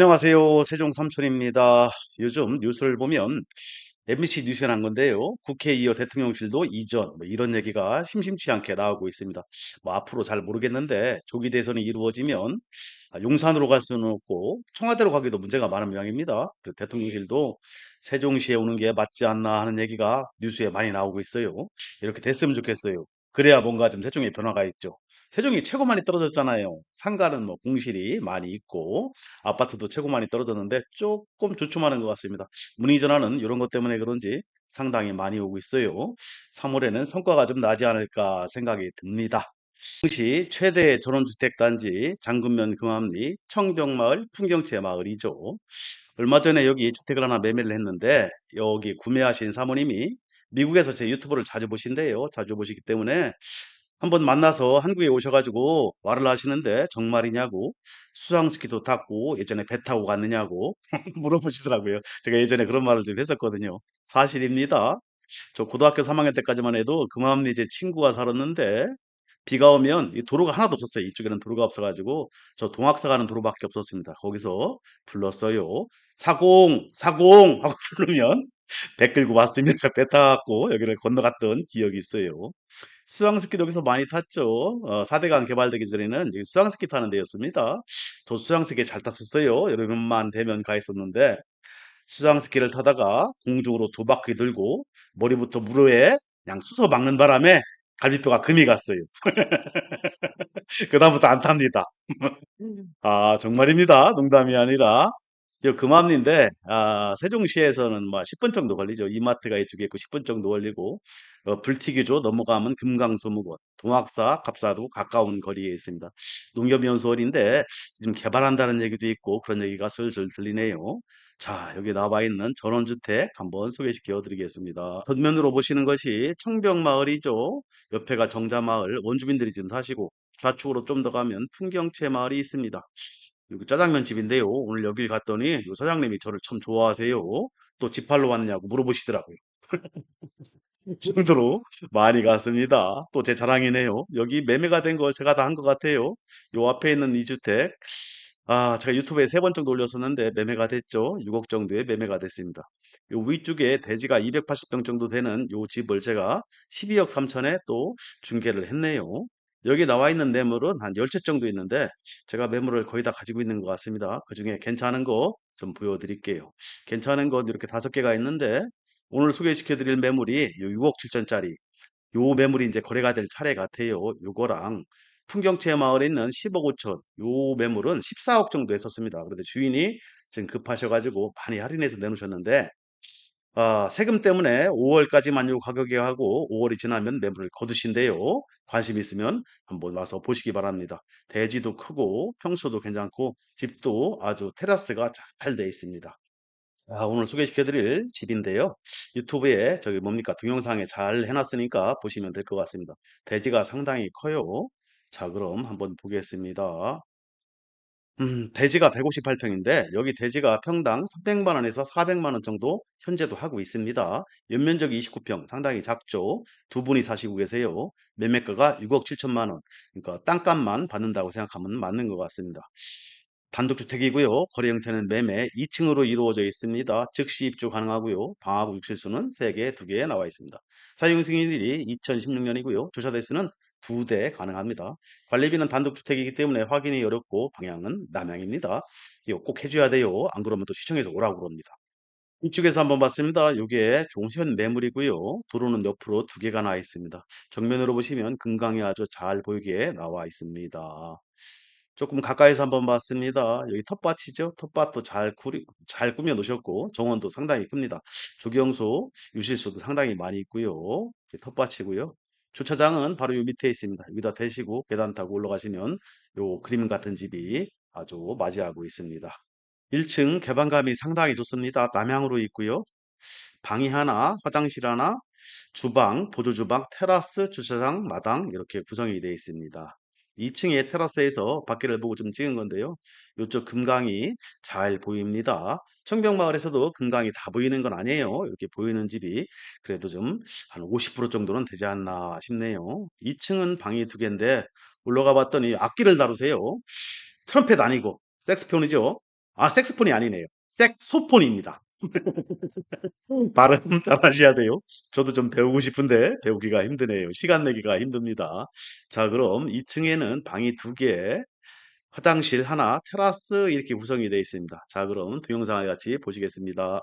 안녕하세요. 세종 삼촌입니다. 요즘 뉴스를 보면 MBC 뉴스에 난 건데요. 국회 이어 대통령실도 이전 뭐 이런 얘기가 심심치 않게 나오고 있습니다. 뭐 앞으로 잘 모르겠는데 조기 대선이 이루어지면 아, 용산으로 갈 수는 없고 청와대로 가기도 문제가 많은 모양입니다. 그래서 대통령실도 세종시에 오는 게 맞지 않나 하는 얘기가 뉴스에 많이 나오고 있어요. 이렇게 됐으면 좋겠어요. 그래야 뭔가 좀 세종의 변화가 있죠. 세종이 최고 많이 떨어졌잖아요. 상가는 뭐 공실이 많이 있고 아파트도 최고 많이 떨어졌는데 조금 주춤하는 것 같습니다. 문의 전화는 이런 것 때문에 그런지 상당히 많이 오고 있어요. 3월에는 성과가 좀 나지 않을까 생각이 듭니다. 당시 최대 전원주택 단지 장군면 금암리 청정마을 풍경채 마을이죠. 얼마 전에 여기 주택을 하나 매매를 했는데 여기 구매하신 사모님이 미국에서 제 유튜브를 자주 보신대요. 자주 보시기 때문에 한번 만나서 한국에 오셔가지고 말을 하시는데 정말이냐고 수상스키도 탔고 예전에 배 타고 갔느냐고 물어보시더라고요. 제가 예전에 그런 말을 좀 했었거든요. 사실입니다. 저 고등학교 3학년 때까지만 해도 금암리 제 친구가 살았는데 비가 오면 이 도로가 하나도 없었어요. 이쪽에는 도로가 없어가지고 저 동학사 가는 도로밖에 없었습니다. 거기서 불렀어요. 사공, 사공 하고 부르면 배 끌고 왔습니다. 배 타갖고 여기를 건너갔던 기억이 있어요. 수상스키도 여기서 많이 탔죠. 어, 4대강 개발되기 전에는 여기 수상스키 타는 데였습니다. 저 수상스키 잘 탔었어요. 여름만 되면 가 있었는데 수상스키를 타다가 공중으로 두 바퀴 들고 머리부터 무릎에 그냥 수서 막는 바람에 갈비뼈가 금이 갔어요. 그다음부터 안 탑니다. 아, 정말입니다. 농담이 아니라. 저 금암리인데, 아, 세종시에서는 뭐 10분 정도 걸리죠. 이마트가 이쪽에 있고 10분 정도 걸리고, 어, 불티기조 넘어가면 금강소무고, 동학사, 갑사도 가까운 거리에 있습니다. 농협연수원인데, 지금 개발한다는 얘기도 있고, 그런 얘기가 슬슬 들리네요. 자, 여기 나와 있는 전원주택 한번 소개시켜 드리겠습니다. 전면으로 보시는 것이 청병마을이죠. 옆에가 정자마을, 원주민들이 지금 사시고, 좌측으로 좀 더 가면 풍경채 마을이 있습니다. 여기 짜장면 집인데요. 오늘 여길 갔더니 요 사장님이 저를 참 좋아하세요. 또 집팔러 왔냐고 물어보시더라고요. 그 정도로 많이 갔습니다. 또 제 자랑이네요. 여기 매매가 된 걸 제가 다 한 것 같아요. 요 앞에 있는 이 주택. 아, 제가 유튜브에 세 번 정도 올렸었는데 매매가 됐죠. 6억 정도에 매매가 됐습니다. 요 위쪽에 대지가 280평 정도 되는 요 집을 제가 12억 3천에 또 중개를 했네요. 여기 나와 있는 매물은 한 10채 정도 있는데 제가 매물을 거의 다 가지고 있는 것 같습니다. 그 중에 괜찮은 거 좀 보여드릴게요. 괜찮은 건 이렇게 다섯 개가 있는데 오늘 소개시켜 드릴 매물이 요 6억 7천짜리 요 매물이 이제 거래가 될 차례 같아요. 요거랑 풍경채 마을에 있는 10억 5천 요 매물은 14억 정도 했었습니다. 그런데 주인이 지금 급하셔가지고 많이 할인해서 내놓으셨는데 아, 세금 때문에 5월까지만 요 가격에 하고 5월이 지나면 매물을 거두신대요. 관심 있으면 한번 와서 보시기 바랍니다. 대지도 크고 평수도 괜찮고 집도 아주 테라스가 잘 돼 있습니다. 아, 오늘 소개시켜드릴 집인데요. 유튜브에 저기 뭡니까 동영상에 잘 해놨으니까 보시면 될 것 같습니다. 대지가 상당히 커요. 자, 그럼 한번 보겠습니다. 음, 대지가 158평인데 여기 대지가 평당 300만 원에서 400만 원 정도 현재도 하고 있습니다. 연면적이 29평 상당히 작죠. 두 분이 사시고 계세요. 매매가가 6억 7천만 원. 그러니까 땅값만 받는다고 생각하면 맞는 것 같습니다. 단독주택이고요. 거래 형태는 매매 2층으로 이루어져 있습니다. 즉시 입주 가능하고요. 방하고 욕실수는 3개, 2개 나와 있습니다. 사용 승인일이 2016년이고요. 주차 대수는 두 대 가능합니다. 관리비는 단독주택이기 때문에 확인이 어렵고 방향은 남향입니다. 이거 꼭 해줘야 돼요. 안 그러면 또 시청에서 오라고 그럽니다. 이쪽에서 한번 봤습니다. 이게 종현 매물이고요. 도로는 옆으로 두 개가 나와 있습니다. 정면으로 보시면 금강이 아주 잘 보이게 나와 있습니다. 조금 가까이서 한번 봤습니다. 여기 텃밭이죠. 텃밭도 잘 구리, 잘 꾸며 놓으셨고 정원도 상당히 큽니다. 조경소, 유실소도 상당히 많이 있고요. 텃밭이고요. 주차장은 바로 요 밑에 있습니다. 여기다 대시고 계단 타고 올라가시면 요 그림 같은 집이 아주 맞이하고 있습니다. 1층 개방감이 상당히 좋습니다. 남향으로 있고요. 방이 하나, 화장실 하나, 주방, 보조주방, 테라스, 주차장, 마당 이렇게 구성이 되어 있습니다. 2층의 테라스에서 밖에를 보고 좀 찍은 건데요. 이쪽 금강이 잘 보입니다. 청병마을에서도 금강이 다 보이는 건 아니에요. 이렇게 보이는 집이 그래도 좀 한 50% 정도는 되지 않나 싶네요. 2층은 방이 두 개인데 올라가 봤더니 악기를 다루세요. 트럼펫 아니고 색스폰이죠. 아 색소폰이 아니네요. 색소폰입니다. 발음 잘 하셔야 돼요. 저도 좀 배우고 싶은데 배우기가 힘드네요. 시간 내기가 힘듭니다. 자 그럼 2 층에는 방이 2 개, 화장실 1, 테라스 이렇게 구성이 되어 있습니다. 자 그럼 동영상을 같이 보시겠습니다.